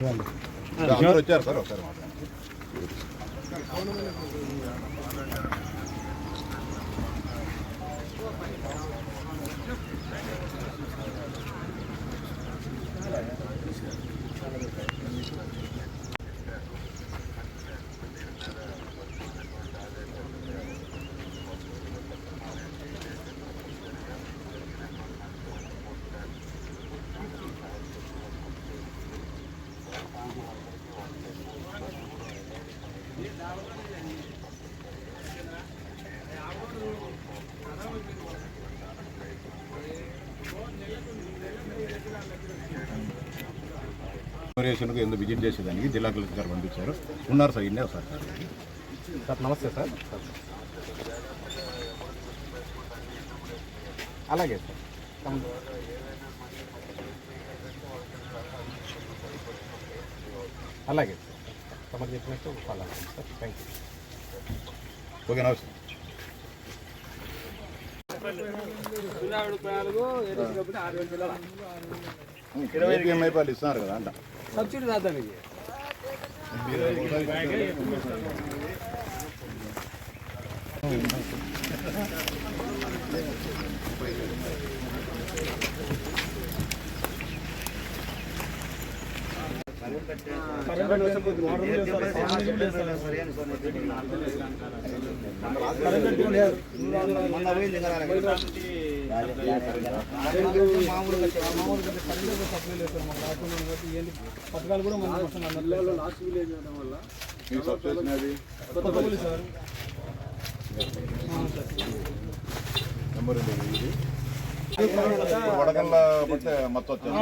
అందరూ వచ్చారు సార్ ఒకసారి ఇనాగరేషన్కు ఎందుకు విజిట్ చేసేదానికి జిల్లా కలెక్టర్ గారు పంపించారు. ఉన్నారు సార్ ఇన్నే సార్. సార్ నమస్తే సార్. అలాగే సార్. అలాగే సార్. తమకు చెప్పినట్టు ఫాలో అవుతాం సార్. థ్యాంక్ యూ ఓకే నమస్తే. ఏపీఎం అయిపోయి ఇస్తున్నారు కదా అంట. సబ్సిడీ రాదానికి పథకాలు కూడా మన జిల్లాలో లాస్ట్ విలేజ్ అవడం వల్ల సార్ నెంబర్ ఇది వడగళ్ళ బట్టే మొత్తం వచ్చేది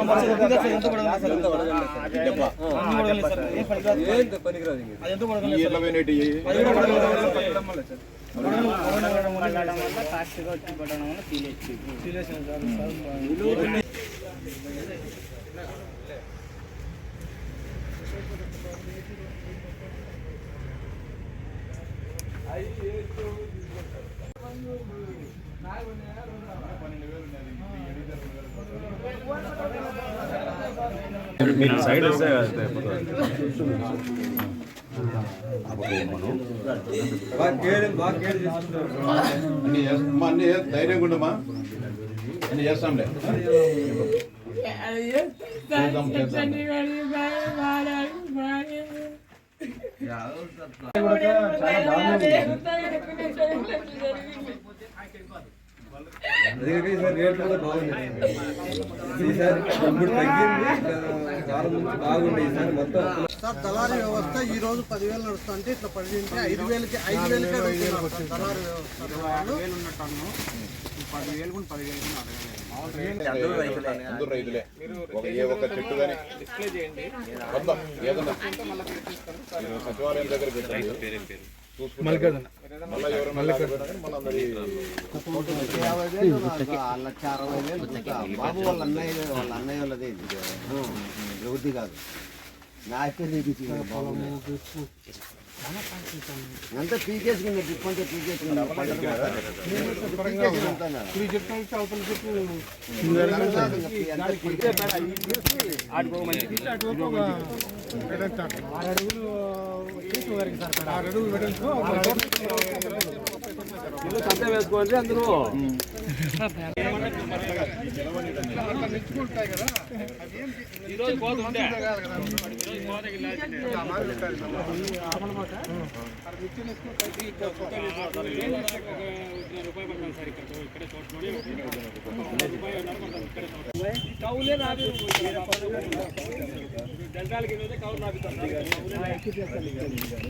ఈ ఇళ్ళ పోయినట్టు ఈ- అన్ని. ధైర్యంగా ఉండమ్మా. అన్ని చేస్తాంలే. చేద్దాం చేద్దాం రేట్లు కూడా బాగున్నాయి. ఈసారి ఇప్పుడు తగ్గింది వారం నుంచి బాగుండే ఈసారి మొత్తం. సార్ దళారీ వ్యవస్థ ఈ రోజు పదివేలు నడుస్తుంటే ఇట్లా ఉంటే ఐదు వేలకి ఐదు వేలకి దళారీ వ్యవస్థ వాళ్ళు. అందరూ రైతులే. ఒక ఏ ఒక్క చెట్టు కానీ ఏదన్నా. సచివాలయం దగ్గర పెట్టండి ఇంకా బాబు వాళ్ళ అన్నయ్య వాళ్ళ అన్నయ్య వాళ్ళది ఇది. వృద్ధి కాదు నాకే అంతా పీకేసుకున్నా డ్రిప్ అంతా పీకేసుకున్నా ఈ ఒక సంత వేసుకోండి అందరూ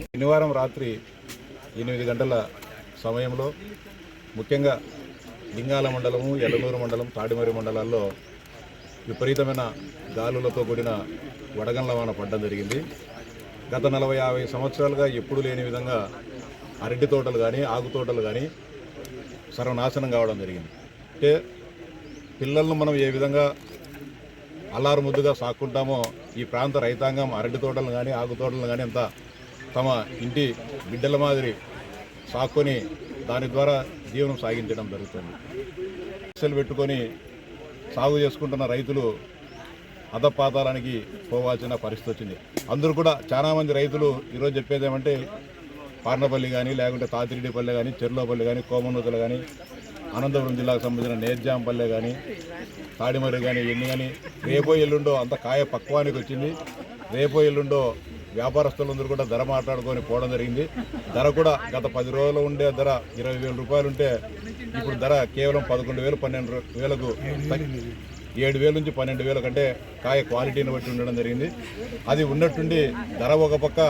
శనివారం రాత్రి ఎనిమిది గంటల సమయంలో ముఖ్యంగా లింగాల మండలము ఎలనూరు మండలం తాడిమరి మండలాల్లో విపరీతమైన గాలులతో కూడిన వడగండ్ల వాన పడడం జరిగింది. గత నలభై యాభై సంవత్సరాలుగా ఎప్పుడు లేని విధంగా అరటి తోటలు కానీ ఆకు తోటలు కానీ సర్వనాశనం కావడం జరిగింది. అంటే పిల్లలను మనం ఏ విధంగా అల్లారు ముద్దుగా సాక్కుంటామో ఈ ప్రాంత రైతాంగం అరటి తోటలను కానీ ఆకు తోటలను కానీ అంతా తమ ఇంటి బిడ్డల మాదిరి సాక్కొని దాని ద్వారా జీవనం సాగించడం జరుగుతుంది. అసలు పెట్టుకొని సాగు చేసుకుంటున్న రైతులు అధపాతాలానికి పోవాల్సిన పరిస్థితి వచ్చింది. అందరూ కూడా చాలామంది రైతులు ఈరోజు చెప్పేది ఏమంటే పార్నపల్లి కానీ లేకుంటే తాతిరెడ్డిపల్లె కానీ చెర్లోపల్లి కానీ కోమనూతలు కానీ అనంతపురం జిల్లాకు సంబంధించిన నేర్జాంపల్లె కానీ తాడిమర్రి కానీ ఎన్ని కానీ రేపో ఎల్లుండో అంత కాయ పక్వానికి వచ్చింది. రేపో ఎల్లుండో వ్యాపారస్తులందరూ కూడా ధర మాట్లాడుకొని పోవడం జరిగింది. ధర కూడా గత పది రోజులు ఉండే ధర ఇరవై వేల రూపాయలు ఉంటే ఇప్పుడు ధర కేవలం పదకొండు వేలు పన్నెండు వేలకు ఏడు వేల నుంచి పన్నెండు వేల కంటే కాయ క్వాలిటీని బట్టి ఉండడం జరిగింది. అది ఉన్నట్టుండి ధర ఒక పక్క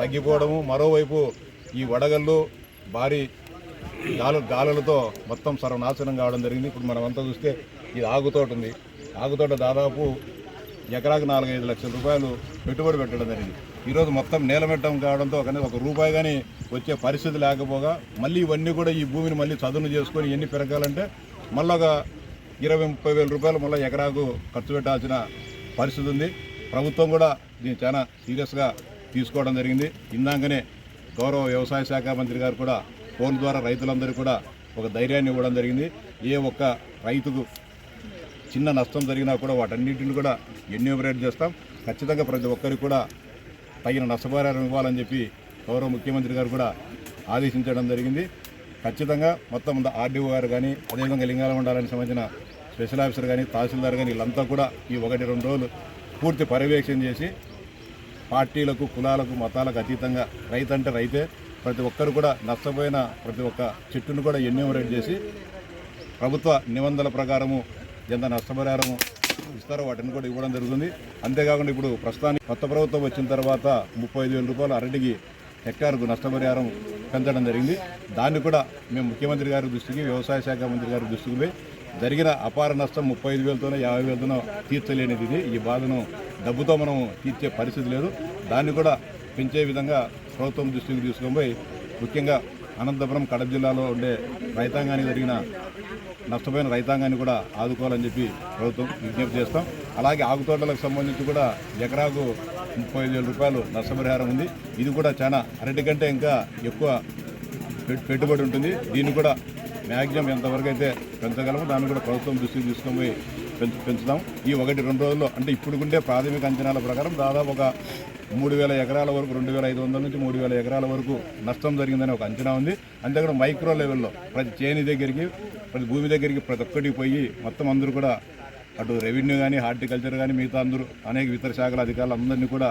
తగ్గిపోవడము మరోవైపు ఈ వడగళ్ళు భారీ గాలు గాలులతో మొత్తం సర్వనాశనం కావడం జరిగింది. ఇప్పుడు మనం అంతా చూస్తే ఇది ఆగుతోట ఉంది. ఆగుతోట దాదాపు ఎకరాకు నాలుగైదు లక్షల రూపాయలు పెట్టుబడి పెట్టడం జరిగింది. ఈరోజు మొత్తం నేలమెట్టం కావడంతో కానీ ఒక రూపాయి కానీ వచ్చే పరిస్థితి లేకపోగా మళ్ళీ ఇవన్నీ కూడా ఈ భూమిని మళ్ళీ చదును చేసుకొని ఎన్ని పెరగాలంటే మళ్ళీ ఒక ఇరవై ముప్పై వేల రూపాయలు మళ్ళీ ఎకరాకు ఖర్చు పెట్టాల్సిన పరిస్థితి ఉంది. ప్రభుత్వం కూడా దీన్ని చాలా సీరియస్గా తీసుకోవడం జరిగింది. ఇందాకనే గౌరవ వ్యవసాయ శాఖ మంత్రి గారు కూడా ఫోన్ ద్వారా రైతులందరికీ కూడా ఒక ధైర్యాన్ని ఇవ్వడం జరిగింది. ఏ ఒక్క రైతుకు చిన్న నష్టం జరిగినా కూడా వాటన్నింటిని కూడా ఎన్యూమరేట్ చేస్తాం. ఖచ్చితంగా ప్రతి ఒక్కరికి కూడా తగిన నష్టపరిహారం ఇవ్వాలని చెప్పి గౌరవ ముఖ్యమంత్రి గారు కూడా ఆదేశించడం జరిగింది. ఖచ్చితంగా మొత్తం ఆర్డీఓ గారు కానీ అదేవిధంగా లింగాల ఉండాలని సంబంధించిన స్పెషల్ ఆఫీసర్ కానీ తహసీల్దార్ కానీ వీళ్ళంతా కూడా ఈ ఒకటి రెండు రోజులు పూర్తి పర్యవేక్షణ చేసి పార్టీలకు కులాలకు మతాలకు అతీతంగా రైతు అంటే రైతే ప్రతి ఒక్కరు కూడా నష్టపోయిన ప్రతి ఒక్క చెట్టును కూడా ఎన్యూమరేట్ చేసి ప్రభుత్వ నిబంధనల ప్రకారము ఎంత నష్టపరిహారము ఇస్తారో వాటిని కూడా ఇవ్వడం జరుగుతుంది. అంతేకాకుండా ఇప్పుడు ప్రస్తుతానికి కొత్త ప్రభుత్వం వచ్చిన తర్వాత ముప్పై ఐదు వేల రూపాయలు అరటికి హెక్టార్కు నష్టపరిహారం పెంచడం జరిగింది. దాన్ని కూడా మేము ముఖ్యమంత్రి గారి దృష్టికి వ్యవసాయ శాఖ మంత్రి గారి దృష్టికి పోయి జరిగిన అపార నష్టం ముప్పై ఐదు వేలతోనో యాభై వేలతోనో తీర్చలేనిది ఇది. ఈ బాధను డబ్బుతో మనం తీర్చే పరిస్థితి లేదు. దాన్ని కూడా పెంచే విధంగా ప్రభుత్వం దృష్టికి తీసుకొని ముఖ్యంగా అనంతపురం కడప జిల్లాలో ఉండే రైతాంగానికి జరిగిన నష్టపోయిన రైతాంగాన్ని కూడా ఆదుకోవాలని చెప్పి ప్రభుత్వం విజ్ఞప్తి చేస్తాం. అలాగే ఆకుతోటలకు సంబంధించి కూడా ఎకరాకు ముప్పై వేల రూపాయలు నష్టపరిహారం ఉంది. ఇది కూడా చాలా అరటి కంటే ఇంకా ఎక్కువ పెట్- పెట్టుబడి ఉంటుంది. దీన్ని కూడా మ్యాక్సిమం ఎంతవరకు అయితే పెంచగలమో దాన్ని కూడా ప్రభుత్వం దృష్టికి తీసుకొని పోయి పెంచు పెంచుదాం. ఈ ఒకటి రెండు రోజుల్లో అంటే ఇప్పుడు ఉండే ప్రాథమిక అంచనాల ప్రకారం దాదాపు ఒక మూడు వేల ఎకరాల వరకు రెండు వేల ఐదు వందల నుంచి మూడు వేల ఎకరాల వరకు నష్టం జరిగిందని ఒక అంచనా ఉంది. అంతేకాకుండా మైక్రో లెవెల్లో ప్రతి చేని దగ్గరికి ప్రతి భూమి దగ్గరికి ప్రతి ఒక్కటికి పోయి మొత్తం అందరూ కూడా అటు రెవెన్యూ కానీ హార్టికల్చర్ కానీ మిగతా అందరూ అనేక ఇతర శాఖల అధికారులు అందరినీ కూడా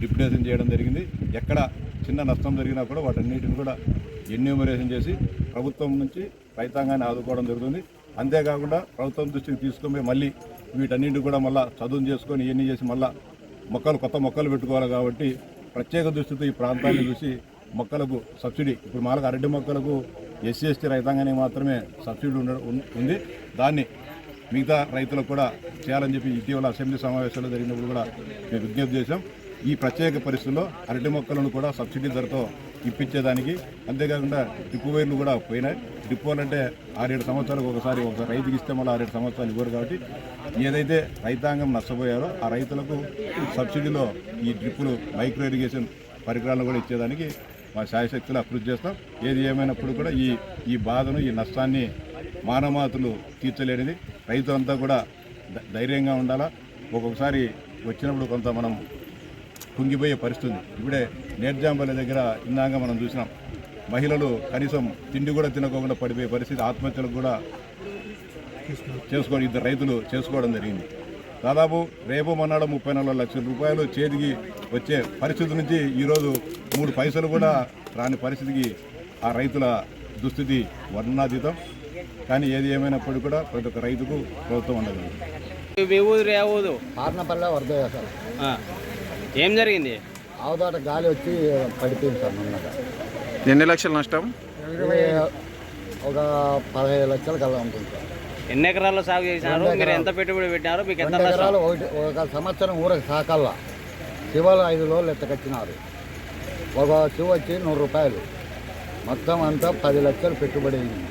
డిప్యుటేషన్ చేయడం జరిగింది. ఎక్కడ చిన్న నష్టం జరిగినా కూడా వాటన్నిటిని కూడా ఎన్యూమరేషన్ చేసి ప్రభుత్వం నుంచి రైతాంగాన్ని ఆదుకోవడం జరుగుతుంది. అంతేకాకుండా ప్రభుత్వం దృష్టికి తీసుకొని మళ్ళీ వీటన్నింటి కూడా మళ్ళీ చదువు చేసుకొని ఇవన్నీ చేసి మళ్ళీ మొక్కలు కొత్త మొక్కలు పెట్టుకోవాలి కాబట్టి ప్రత్యేక దృష్టితో ఈ ప్రాంతాన్ని చూసి మొక్కలకు సబ్సిడీ. ఇప్పుడు మాలకు అరటి మొక్కలకు ఎస్సీ ఎస్టీ రైతాంగానికి మాత్రమే సబ్సిడీ ఉండ ఉంది. దాన్ని మిగతా రైతులకు కూడా చేయాలని చెప్పి ఇటీవల అసెంబ్లీ సమావేశాలు జరిగినప్పుడు కూడా మేము విజ్ఞప్తి చేశాం. ఈ ప్రత్యేక పరిస్థితుల్లో అరటి మొక్కలను కూడా సబ్సిడీ ధరతో ఇప్పించేదానికి అంతేకాకుండా డిపో వైర్లు కూడా పోయినాయి. డిపోలు అంటే ఆరేడు సంవత్సరాలకు ఒకసారి ఒక రైతుకి ఇస్తే మళ్ళీ ఆరేడు సంవత్సరాలు ఇవ్వరు కాబట్టి ఏదైతే రైతాంగం నష్టపోయారో ఆ రైతులకు సబ్సిడీలో ఈ డ్రిప్పులు మైక్రో ఇరిగేషన్ పరికరాలను కూడా ఇచ్చేదానికి మా శాయశక్తులు అభివృద్ధి చేస్తాం. ఏది ఏమైనప్పుడు కూడా ఈ ఈ బాధను ఈ నష్టాన్ని మానమాతులు తీర్చలేనిది. రైతులంతా కూడా ధైర్యంగా ఉండాలా? ఒక్కొక్కసారి వచ్చినప్పుడు కొంత మనం కుంగిపోయే పరిస్థితి ఉంది ఇప్పుడే నేర్జాంబల దగ్గర ఇందాక మనం చూసినాం. మహిళలు కనీసం తిండి కూడా తినకోకుండా పడిపోయే పరిస్థితి ఆత్మహత్యలకు కూడా చేసుకోవడం ఇద్దరు రైతులు చేసుకోవడం జరిగింది. దాదాపు రేపు మొన్నాడు ముప్పై నాలుగు లక్షల రూపాయలు చేతికి వచ్చే పరిస్థితి నుంచి ఈరోజు మూడు పైసలు కూడా రాని పరిస్థితికి ఆ రైతుల దుస్థితి వర్ణనాతీతం. కానీ ఏది ఏమైనప్పటికీ కూడా ప్రతి ఒక్క రైతుకు ప్రభుత్వం ఉండదు. ఏ జరిగింది? ఆవుదాట గాలి వచ్చి పడిపోయింది సార్ మొన్నగా ఎన్ని లక్షల నష్టం? ఒక పదహైదు లక్షల కల్లా ఉంటుంది సార్. ఎన్ని ఎకరాల్లో సాగు చేసినారు? మీరు ఎంత పెట్టుబడి పెట్టినారు? మీకు ఎంత రెండు ఎకరాలు ఒకటి ఒక సంవత్సరం ఊరకు సాకల్లా. శివలు ఐదు రోజులు ఎత్తకొచ్చినారు. ఒక శివ వచ్చి నూరు రూపాయలు. మొత్తం అంతా పది లక్షలు పెట్టుబడి అయింది.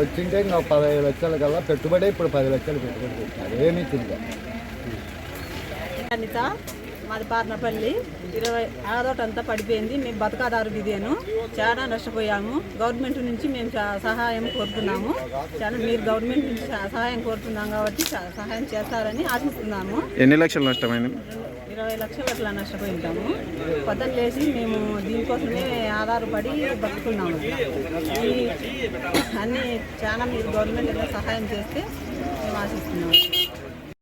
వచ్చింటే ఇంకా పదహైదు లక్షల కల్లా పెట్టుబడి ఇప్పుడు పది లక్షలు పెట్టుబడి పెట్టినారు. ఏమీ తిందా అనిత మాది పార్నపల్లి. ఇరవై ఆదోట అంతా పడిపోయింది. మేము బతకాదారు ఇదేను చాలా నష్టపోయాము. గవర్నమెంట్ నుంచి మేము చా- సహాయం కోరుతున్నాము. చాలా మీరు గవర్నమెంట్ నుంచి సహా- సహాయం కోరుతున్నాం కాబట్టి సహా- సహాయం చేస్తారని ఆశిస్తున్నాము. ఎన్ని లక్షలు నష్టమైంది? ఇరవై లక్షలు అట్లా నష్టపోయి ఉంటాము పొద్దున్న లేచి మేము దీనికోసమే ఆధారపడి బతుకున్నాము. ఈ అన్నీ చాలా మీరు గవర్నమెంట్ సహాయం చేస్తే మేము ఆశిస్తున్నాము.